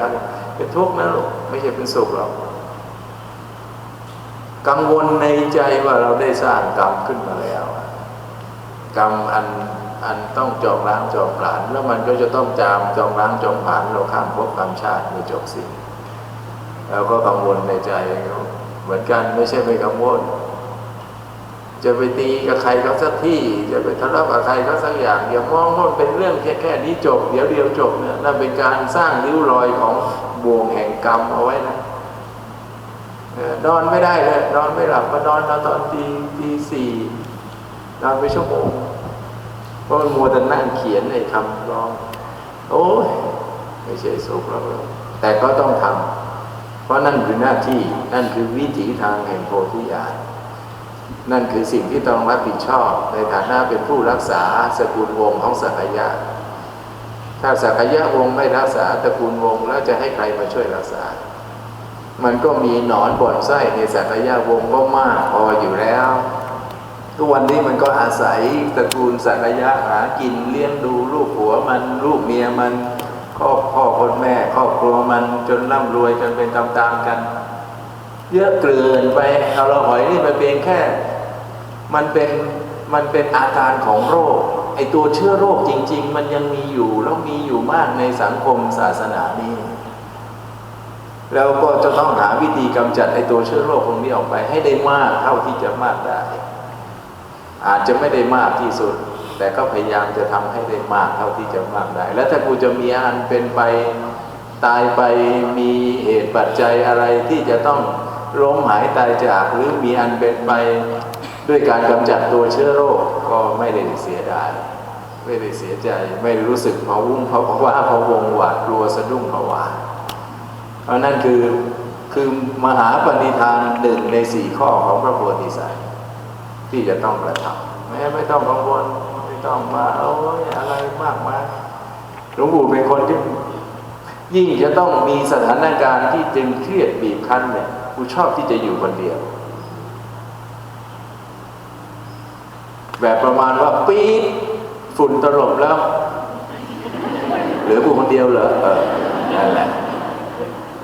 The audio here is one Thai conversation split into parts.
เขาเนี่ยเป็นทุกข์นะลูกไม่ใช่เป็นสุขหรอกกังวลในใจว่าเราได้สร้างกรรมขึ้นมาแล้ว กรรมอันอันต้องจองล้างจองผลาญแล้วมันก็จะต้องจามจองล้างจองผลาญเราข้ามภพข้ามชาติไม่จบสิ้นแล้วก็กังวลในใจเหมือนกันไม่ใช่ไม่กังวล จะไปตีกับใครเขาสักที่ จะไปทะเลาะกับใครเขาสักอย่างอย่ามองว่ามันเป็นเรื่องแค่แค่นี้จบ เดี๋ยวเดียวจบเนี่ยนั่นเป็นการสร้างริ้วรอยของบ่วงแห่งกรรมเอาไว้นะเอนอนไม่ได้เลยนอนไม่หลับมานอนตอนตีตีสี่นอนไปชั่วโมงเพราะมันมัวแต่นั่งเขียนในคำร้อง โอ้ยไม่ใช่สุขหรอกแต่ก็ต้องทำเพราะนั่นคือหน้าที่นั่นคือวิถีทางแห่งโพธิญาณ นั่นคือสิ่งที่ต้องรับผิดชอบในฐานะเป็นผู้รักษาสกุลวงศ์ของสักยะ ถ้าสักยะวงศ์ไม่รักษาตระกูลวงศ์แล้วจะให้ใครมาช่วยรักษา มันก็มีหนอนบ่อนไส้ในสักยะวงศ์ก็มากพออยู่แล้ว ทุกวันนี้มันก็อาศัยตระกูลสักยะหากินเลี้ยงดูลูกผัวมันลูกเมียมันครอบพ่อคนแม่ครอบครัวมันจนร่ำรวยจนเป็นตามๆกัน เยอะเกินไปเอาเราหอยนี่มันเป็นแค่มันเป็นมันเป็นอาการของโรคไอตัวเชื้อโรคจริง ๆ มันยังมีอยู่แล้วมีอยู่มากในสังคมศาสนานี้เราก็จะต้องหาวิธีกำจัดไอตัวเชื้อโรคตรงนี้ออกไป ให้ได้มากเท่าที่จะมากได้ อาจจะไม่ได้มากที่สุด แต่ก็พยายามจะทำให้ได้มากเท่าที่จะมากได้ แล้วถ้ากูจะมีอันเป็นไปตายไปมีเหตุปัจจัยอะไรที่จะต้อง ล้มหายตายจากหรือมีอันเป็นไปด้วยการกำจัดตัวเชื้อโรคก็ไม่ได้เสียดาย ไม่ได้เสียใจ ไม่รู้สึกพะวุ้งเพราะว่าพะวงหวาดกลัวสะดุ้งผวาเพราะนั่นคือคือมหาปณิธานหนึ่งในสี่ข้อของพระโพธิสัตว์ที่จะต้องกระทำไม่ไม่ต้องกังวลไม่ต้องมาโอ้ยอะไรมากมายหลวงปู่เป็นคนที่ยิ่งจะต้องมีสถานการณ์ที่จึงเครียดบีบคั้นเนี่ย กูชอบที่จะอยู่คนเดียว แบบประมาณว่าปี๊ดฝุ่นตลบแล้ว เหลือกูคนเดียวเหรอเออนั่นแหละ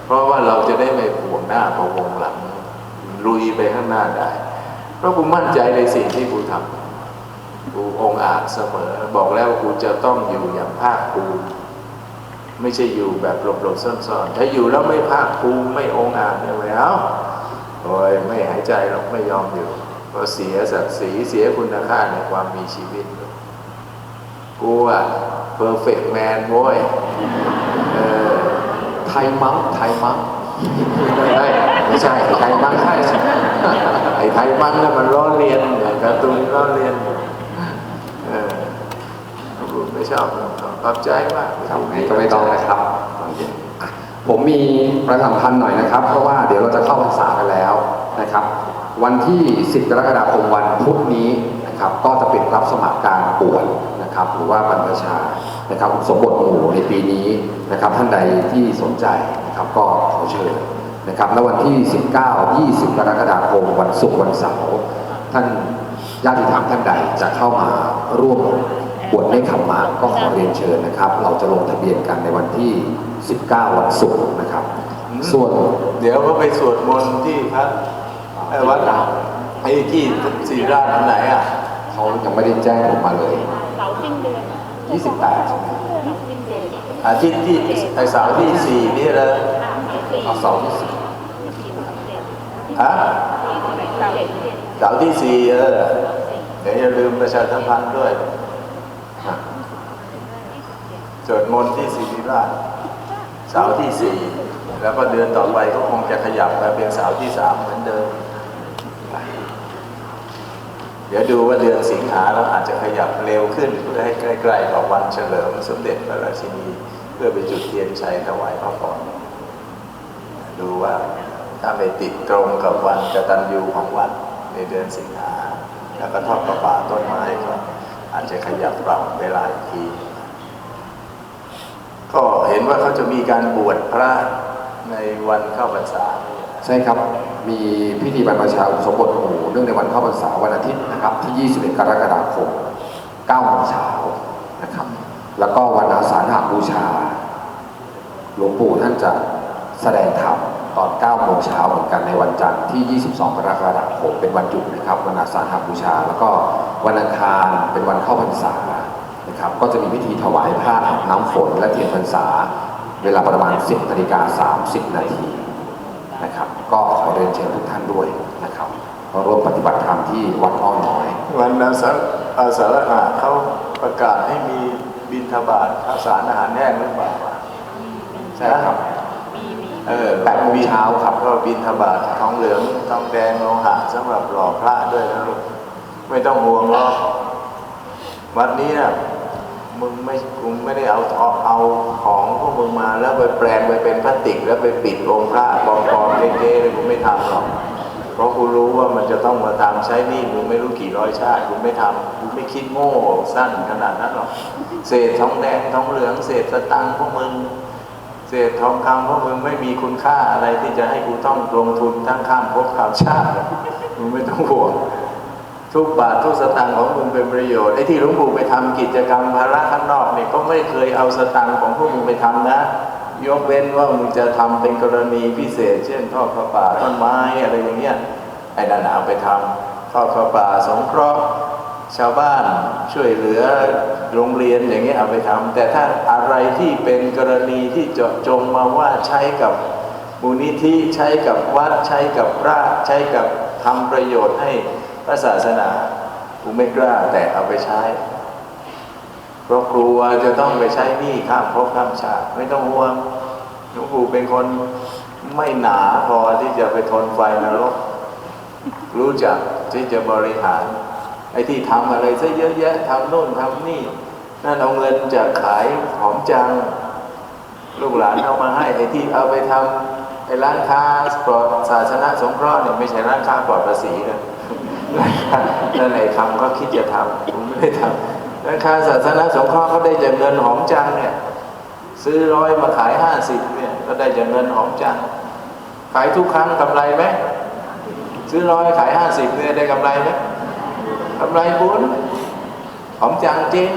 เพราะว่าเราจะได้ไม่ห่วงหน้าพะวงหลังลุยไปข้างหน้าได้ เพราะกูมั่นใจในสิ่งที่กูทำกูองอาจเสมอ บอกแล้วกูจะต้องอยู่อย่างภาคภูมิ ไม่ใช่อยู่แบบหลบๆซ่อนๆถ้าอยู่แล้วไม่ภาคภูมิไม่องอาจเนี่ยไม่เอาโอ้ยไม่หายใจหรอกไม่ยอมอยู่เพราะเสียศักดิ์ศรีเสียคุณค่าในความมีชีวิตกูอะเพอร์เฟกต์แมนโว้ยเออไทยมั้งไทยมั้งไม่ไม่ใช่ไทยมั้งใช่ไอ้ไทยมั้งนั่นมันล้อเลียนการ์ตูนล้อเลียนเออไม่ชอบ ขอบใจมากครับงั้นก็ไม่ต้องนะครับตอนเย็นอะผมมีประชาสัมพันธ์หน่อยนะครับ เพราะว่าเดี๋ยวเราจะเข้าพรรษากันแล้วนะครับ วันที่ 10 กรกฎาคมวันพุธนี้นะครับ ก็จะเป็นรับสมัครการบวชนะครับ หรือว่าบรรพชานะครับ สมบทหมู่ในปีนี้นะครับ ท่านใดที่สนใจนะครับก็ขอเชิญนะครับแล้ววันที่ 19 20 กรกฎาคมวันศุกร์วันเสาร์ท่านญาติธรรมท่านใดจะเข้ามาร่วม บวชในธรรมะก็ขอเรียนเชิญนะครับ เราจะลงทะเบียนกันในวันที่ 19 วันศุกร์นะครับ ส่วนเดี๋ยวก็ไปสวดมนต์ที่พระไอ้วัดไอ้ที่ศรีราชอันไหนอะเขายังไม่ได้แจ้งผมมาเลยเสาสิ้นเดือน28ใช่ไหมเสาสิ้นเดือนอาทิตย์ที่ไอ้เสาร์ที่สี่นี่เลยเอาเสาร์ที่สิบฮะเสาเด็ดเสาร์ที่สี่เออเดี๋ยวอย่าลืมประชาสัมพันธ์ด้วยฮะ สวดมนต์ที่ศรีราชเสาร์ที่สี่แล้วก็เดือนต่อไปก็คงจะขยับมาเป็นเสาร์ที่สามเหมือนเดิม เดี๋ยวดูว่าเดือนสิงหาเราอาจจะขยับเร็วขึ้นเพื่อให้ใกล้ๆกับวันเฉลิมสมเด็จพระราชินี เพื่อไปจุดเทียนชัยถวายพระพรดูว่าถ้าไปติดตรงกับวันกตัญญูของวัดในเดือนสิงหาแล้วก็ทอดประปาต้นไม้ก็อาจจะขยับปรับเวลาอีกที ก็เห็นว่าเขาจะมีการบวชพระในวันเข้าพรรษา ใช่ครับ มีพิธีบรรพชาอุปสมบทหมู่เนื่องในวันเข้าพรรษาวันอาทิตย์นะครับ ที่ 21 กรกฎาคม9โมงเช้านะครับ แล้วก็วันอาสาฬหบูชา หลวงปู่ท่านจะแสดงธรรมตอน9โมงเช้าเหมือนกันในวันจันทร์ที่ 22 กรกฎาคมเป็นวันหยุดนะครับ วันอาสาฬหบูชา แล้วก็วันอังคารเป็นวันเข้าพรรษา นะครับก็จะมีพิธีถวายผ้าอาบน้ำฝนและเทียนพรรษา เวลาประมาณ 10นาฬิกา30 นาทีนะครับก็ขอเรียนเชิญทุกท่านด้วยนะครับมาร่วมปฏิบัติธรรมที่วัดอ้อน้อย วันอาสาอาสาฬหะเขาประกาศให้มีบินทบาทข้าวสารอาหารแห้งหรือเปล่าวะใช่ครับเออแปดโมงเช้าครับก็บินทบาททองเหลืองทองแดงโลหะสำหรับหล่อพระด้วยนะลูกไม่ต้องห่วงหรอกวัดนี้นะ มึงไม่กูไม่ได้เอาเอาเอาของพวกมึงมาแล้วไปแปลงไปเป็นพลาสติก แล้วไปปิดองค์พระปลอมๆเก๊ๆเลยกูไม่ทำหรอกเพราะกูรู้ว่ามันจะต้องมาตามใช้หนี่มึงไม่รู้กี่ร้อยชาติกูไม่ทำกูไม่คิดโง่สั้นขนาดนั้นหรอกเศษทองแดงทองเหลืองเศษสตังพวกมึงเศษทองคำพวกมึงไม่มีคุณค่าอะไรที่จะให้กูต้องลงทุนทั้งข้ามภพข้ามชาติมึงไม่ต้องห่วง ทุกบาททุกสตางค์ของมึงเป็นประโยชน์ไอ้ที่หลวงปู่ไปทำกิจกรรมภาระข้างนอกเนี่ยก็ไม่เคยเอาสตางค์ของพวกมึงไปทำนะ ยกเว้นว่ามึงจะทำเป็นกรณีพิเศษ เช่นทอดผ้าป่าต้นไม้อะไรอย่างเงี้ยไอ้นั่นเอาไปทำทอดผ้าป่าสงเคราะห์ชาวบ้านช่วยเหลือโรงเรียนอย่างเงี้ยเอาไปทำแต่ถ้าอะไรที่เป็นกรณีที่เจาะจงมาว่าใช้กับมูลนิธิใช้กับวัดใช้กับพระใช้กับทำประโยชน์ให้ พระศาสนากูไม่กล้าแต่เอาไปใช้ เพราะกลัวจะต้องไปใช้หนี้ข้ามภพข้ามชาติไม่ต้องห่วงหลวงปู่เป็นคนไม่หนาพอที่จะไปทนไฟนรก รู้จักที่จะบริหาร ไอ้ที่ทำอะไรซะเยอะแยะทำโน่นทำนี่นั่นเอาเงินจากขายหอมจัง ลูกหลานเอามาให้ไอ้ที่เอาไปทำไอ้ร้านค้าปลอดศาสนาสงเคราะห์เนี่ยไม่ใช่ร้านค้าปลอดภาษีนะ ร้านค้านั่นไอ้ทำก็คิดจะทำผมไม่ได้ทำร้านค้าศาสนาสงเคราะห์เขาได้จากเงินหอมจังเนี่ย ซื้อร้อยมาขายห้าสิบเนี่ย ก็ได้จากเงินหอมจัง ขายทุกครั้งกำไรไหมซื้อร้อยขายห้าสิบเนี่ยได้กำไรไหมกำไรบุญหอมจังจริง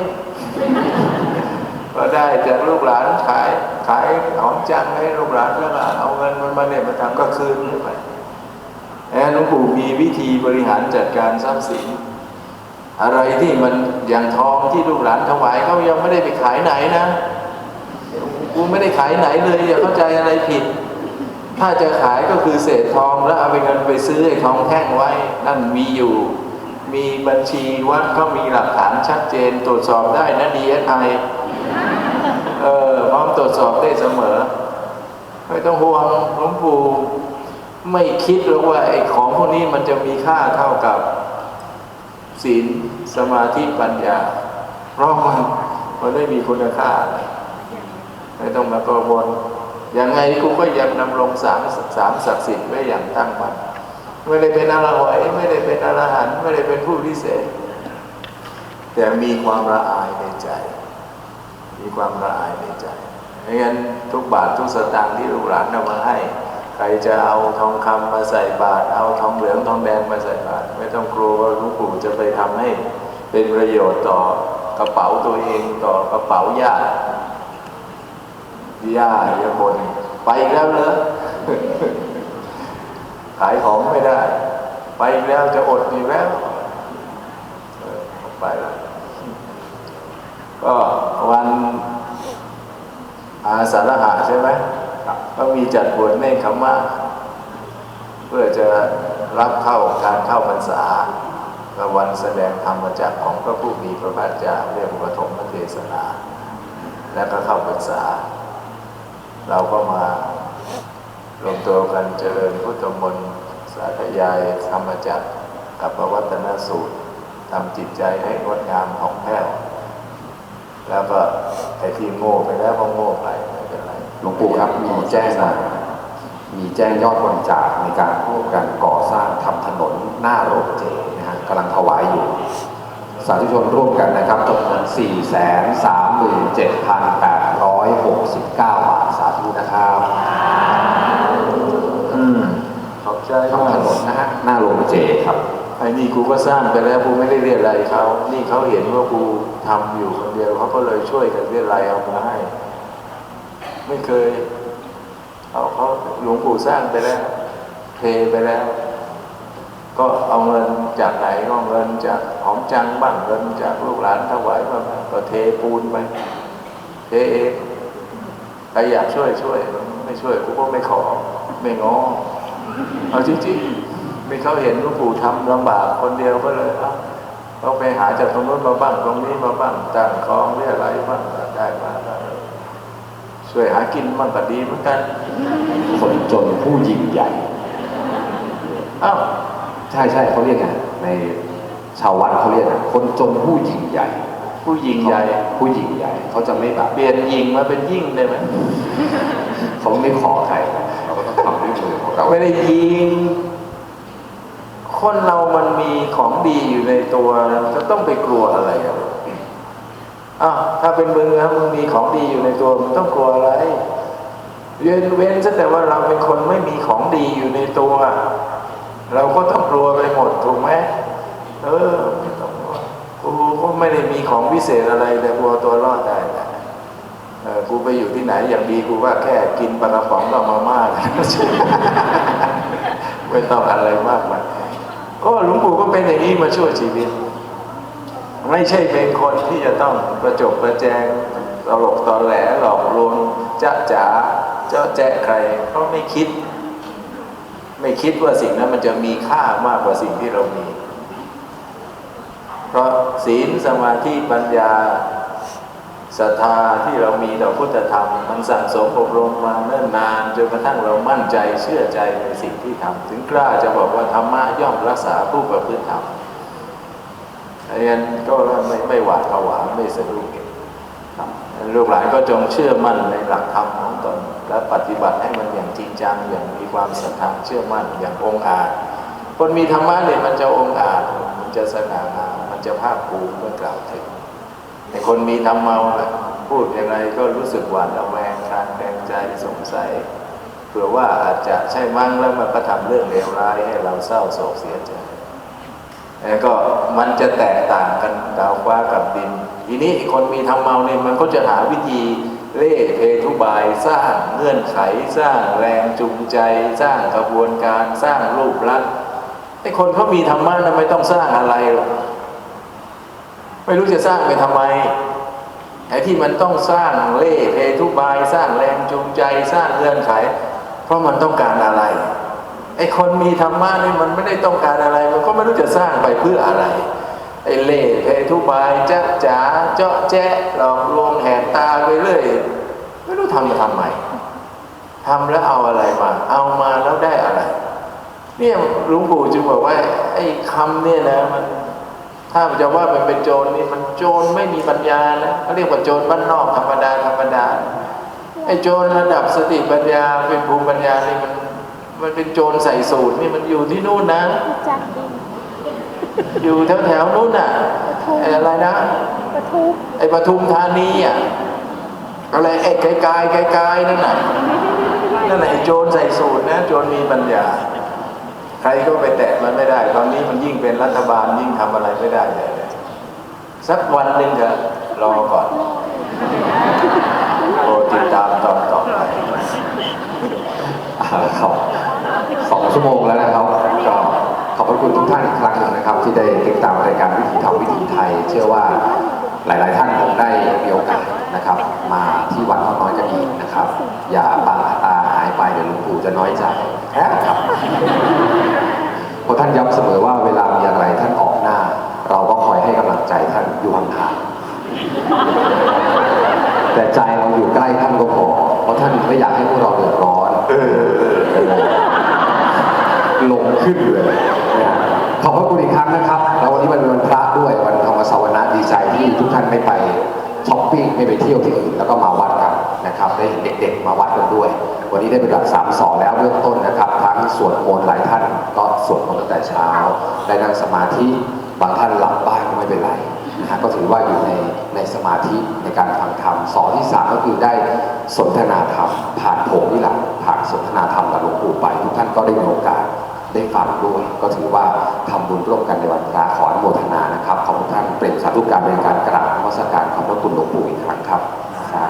ก็ได้จากลูกหลานขายขายหอมจังให้ลูกหลานแล้วก็เอาเงินมันมาเนี่ยมาทำก็คืนไป หลวงปู่มีวิธีบริหารจัดการทรัพย์สิน อะไรที่มันอย่างทองที่ลูกหลานถวายเขายังไม่ได้ไปขายไหนนะกูไม่ได้ขายไหนเลยอย่าเข้าใจอะไรผิด ถ้าจะขายก็คือเศษทองแล้วเอาไปเงินไปซื้อไอ้ทองแท่งไว้ นั่นมีอยู่ มีบัญชีวัดก็มีหลักฐานชัดเจนตรวจสอบได้นะดีเอสไอเออพร้อมตรวจสอบได้เสมอ ไม่ต้องห่วงหลวงปู่ ไม่คิดหรอกว่าไอ้ของพวกนี้มันจะมีค่าเท่ากับศีลสมาธิปัญญา เพราะมันมันไม่มีคุณค่าไรไม่ต้องมากังวลยังไงกูก็ยังนำลงสามสามศักดิ์สิทธิ์ไว้อย่างตั้งมั่นไม่ได้เป็นอรหันต์ไม่ได้เป็นอรหันต์ไม่ได้เป็นผู้พิเศษ แต่มีความละอายในใจ มีความละอายในใจไม่งั้นทุกบาททุกสตางค์ที่ลูกหลานนำมาให้ ใครจะเอาทองคำมาใส่บาตรเอาทองเหลืองทองแดงมาใส่บาตรไม่ต้องกลัวว่าหลวงปู่จะไปทำให้เป็นประโยชน์ต่อกระเป๋าตัวเองต่อกระเป๋าญาติญาติยบนไปอีกแล้วเหรอขายของไม่ได้ ไปอีกแล้วจะอดอีกแล้วไปแล้วก็วันอาสาฬหะใช่ไหม ก็มีจัดบวชเนคขมะเพื่อจะรับเข้าการเข้าพรรษาและวันแสดงธรรมจักของพระผู้มีพระภาคเจ้าเรียกว่าปฐมเทศนา แล้วก็เข้าพรรษา เราก็มารวมตัวกันเจริญพุทธมนต์สาธยายธรรมจักกับพระวัตนสูตรทำจิตใจให้งดงามของแผ้วแล้วก็ไอ้ที่โง่ไปแล้วก็โง่ไป หลวงปู่ครับมีแจ้งมามีแจ้งยอดบริจาคในการร่วมกันก่อสร้างทำถนนหน้าโรงเจนะฮะกำลังถวายอยู่ สาธุชนร่วมกันนะครับจำนวน 4 3 7 8 6 9 บาทสาธุนะครับอืมขอบใจทำถนนนะฮะหน้าโรงเจครับไอ้นี่กูก็สร้างไปแล้วกูไม่ได้เรียนอะไรเขานี่เขาเห็นว่ากูทำอยู่คนเดียวเขาก็เลยช่วยกันเรียนอะไรเอามาให้ ไม่เคยเขาหลวงปู่สร้างไปแล้วเทไปแล้ว ก็เอาเงินจากไหนก็เงินจากของจังบ้างเงินจากลูกหลานถวายมาบ้างก็เทปูนไปเทเองใครอยากช่วยช่วย ไม่ช่วยกูก็ไม่ขอ ไม่งอเอาจริงๆมีเขาเห็นหลูกปู่ทำลำบากคนเดียวก็เลยเอาเราไปหาจากตรงนู้นมาบ้างตรงนี้มาบ้างตั้งคลองเรียอะไรยบ้างได้มา ช่วยหากินมันก็ดีเหมือนกัน คนจนผู้ยิ่งใหญ่อ้าวใช่ใช่เขาเรียกไงในชาววัดเขาเรียกไงคนจนผู้ยิ่งใหญ่ ผู้หญิงใหญ่ผู้ยิ่งใหญ่เขาจะไม่แบบเปลี่ยนหญิงมาเป็นยิ่งได้ไหมเขาไม่ขอใครนะเราก็ต้องทำด้วยมือของเราไม่ได้ยิง คนเรามันมีของดีอยู่ในตัวจะต้องไปกลัวอะไรอะ อ้าวถ้าเป็นมึงนะมึงมีของดีอยู่ในตัวมึงต้องกลัวอะไรเว้นเว้นซะแต่ว่าเราเป็นคนไม่มีของดีอยู่ในตัว เราก็ต้องกลัวไปหมดถูกไหมเออไม่ต้องกลัวกูก็ไม่ได้มีของพิเศษอะไรแต่กลัวตัวรอดได้แหละเออกูไปอยู่ที่ไหนอย่างดีกูว่าแค่กินปลากระป๋องกับมาม่าไม่ต้องอะไรมากมายก็หลวงปู่ก็เป็นอย่างนี้มาช่วยชีวิต ไม่ใช่เป็นคนที่จะต้องประจบประแจงตลกตอแหลหลอกลวงจะจ๋าเจ้าแจ๊ะใครเพราะไม่คิด ไม่คิดว่าสิ่งนั้นมันจะมีค่ามากกว่าสิ่งที่เรามี เพราะศีลสมาธิปัญญาศรัทธาที่เรามีต่อพุทธธรรม มันสั่งสมอบรมมาเนิ่นนานจนกระทั่งเรามั่นใจเชื่อใจในสิ่งที่ทำถึงกล้าจะบอกว่าธรรมะย่อมรักษาผู้ประพฤติธรรม ดังนั้นก็ไม่ไม่หวาดผวาไม่สะดุ้งครับลูกหลานก็จงเชื่อมั่นในหลักธรรมของตน และปฏิบัติให้มันอย่างจริงจังอย่างมีความศรัทธาเชื่อมั่นอย่างองอาจคนมีธรรมะเนี่ยมันจะองอาจมันจะสง่างามมันจะภาคภูมิเมื่อกล่าวถึงแต่คนมีธรรมเมาพูดอยังไงก็รู้สึกหวาดระแวงคลางแคลงใจสงสัยเผื่อว่าอาจจะใช่มั้งแล้วมันก็ทำเรื่องเลวร้ายให้เราเศร้าโศกเสียใจ ก็มันจะแตกต่างกันดาวฟ้ากับดิน ทีนี้คนมีธรรมเมาเนี่ยมันก็จะหาวิธีเล่เพทุบายสร้างเงื่อนไข สร้างแรงจูงใจ สร้างกระบวนการสร้างรูปลักษณ์ไอ้คนเขามีธรรมะนะไม่ต้องสร้างอะไรหรอกไม่รู้จะสร้างไปทำไมไอ้ที่มันต้องสร้างเล่เพทุบาย สร้างแรงจูงใจ สร้างเงื่อนไข เพราะมันต้องการอะไร ไอ้คนมีธรรมะนี่มันไม่ได้ต้องการอะไร มันก็ไม่รู้จะสร้างไปเพื่ออะไร ไอ้เล่เพทุบายจ๊ะจ๋าเจาะแจ๊ะหลอกลวงแหกตาไปเรื่อยไม่รู้ทำมาทำไมทำแล้วเอาอะไรมา เอามาแล้วได้อะไร เนี่ยหลวงปู่จึงบอกว่า ไอ้คำเนี่ยนะมันถ้าจะว่ามันเป็นโจรนี่มันโจรไม่มีปัญญานะเขาเรียกว่าโจรบ้านนอกธรรมดาธรรมดาไอ้โจรระดับสติปัญญาเป็นภูมิปัญญานี่มัน มันเป็นโจรใส่สูตรนี่มันอยู่ที่นู่นนะ จักดินอยู่แถวแถวๆนู้นน่ะไอ้อะไรนะปะทุไอ้ปทุมธานีอะอะไรไอ้ไกลๆไกลๆนั่นน่ะนั่นไหนะไอ้โจรใส่สูตรนะโจรมีปัญญา ใครก็ไปแตะมันไม่ได้ ตอนนี้มันยิ่งเป็นรัฐบาลยิ่งทำอะไรไม่ได้เลยสักวันหนึ่งเถอะรอก่อนโปรดติดตามตอนต่อไปอ่าครับ สองชั่วโมงแล้วนะครับก็ขอบพระคุณทุกท่านอีกครั้งหนึ่งนะครับ ที่ได้ติดตามรายการวิถีธรรมวิถีไทย เชื่อว่าหลาย ๆ ท่านคงได้มีโอกาสนะครับ มาที่วัดเขาน้อยก็ดีนะครับ อย่าบาตาหายไปเดี๋ยวหลวงปู่จะน้อยใจนะครับเพราะท่านย้ำเสมอว่าเวลามีอะไรท่านออกหน้า เราก็คอยให้กำลังใจท่านอยู่ห่างๆแต่ใจเราอยู่ใกล้ท่านก็พอเพราะท่านไม่อยากให้พวกเราเดือดร้อน เออ ลงขึ้นเลยนะขอบพระคุณอีกครั้งนะครับ แล้ววันนี้วันวันพระด้วยวันธรรมสวนาดีใจที่ทุกท่านไม่ไปช้อปปิ้งไม่ไปเที่ยวที่อื่นแล้วก็มาวัดกันนะครับได้เห็นเด็กๆมาวัดกันด้วย วันนี้ได้เป็นหลักสามสอนแล้วเบื้องต้นนะครับทั้งสวดมนต์หลายท่านก็สวดมนต์ตั้งแต่เช้า ได้นั่งสมาธิบางท่านหลับบ้างก็ไม่เป็นไรนะฮะก็ถือว่าอยู่ในในสมาธิในการฟังธรรมสอนที่สามก็คือได้สนทนาธรรมผ่านโถงนี่แหละผ่านสนทนาธรรมกับหลวงปู่ไป ทุกท่านก็ได้มีโอกาส ได้ฟังด้วย ก็ถือว่าทำบุญร่วมกันในวันพระขออนุโมทนานะครับ ขอบคุณท่านเป็นสาธุการในการกราบนมัสการขอบพระคุณหลวงปู่อีกครั้งครับสา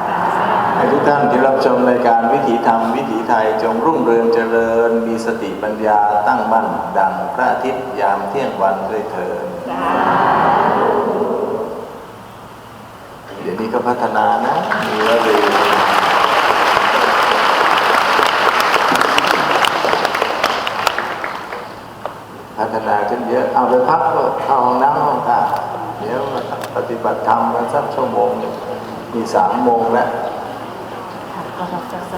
ธุทุกท่านที่รับชมรายการวิถีธรรมวิถีไทยจงรุ่งเรืองเจริญ มีสติปัญญาตั้งมั่นดังพระอาทิตย์ยามเที่ยงวันด้วยเถิดเดี๋ยวนี้ก็พัฒนานะมีว่าดี พัฒนาขึ้นเยอะ เอาไปพักก็เข้าห้องน้ำห้องท่าเดี๋ยวมาปฏิบัติธรรมกันสักชั่วโมงหนึ่งมีสามโมงแล้วค่ะก่อนออกจากส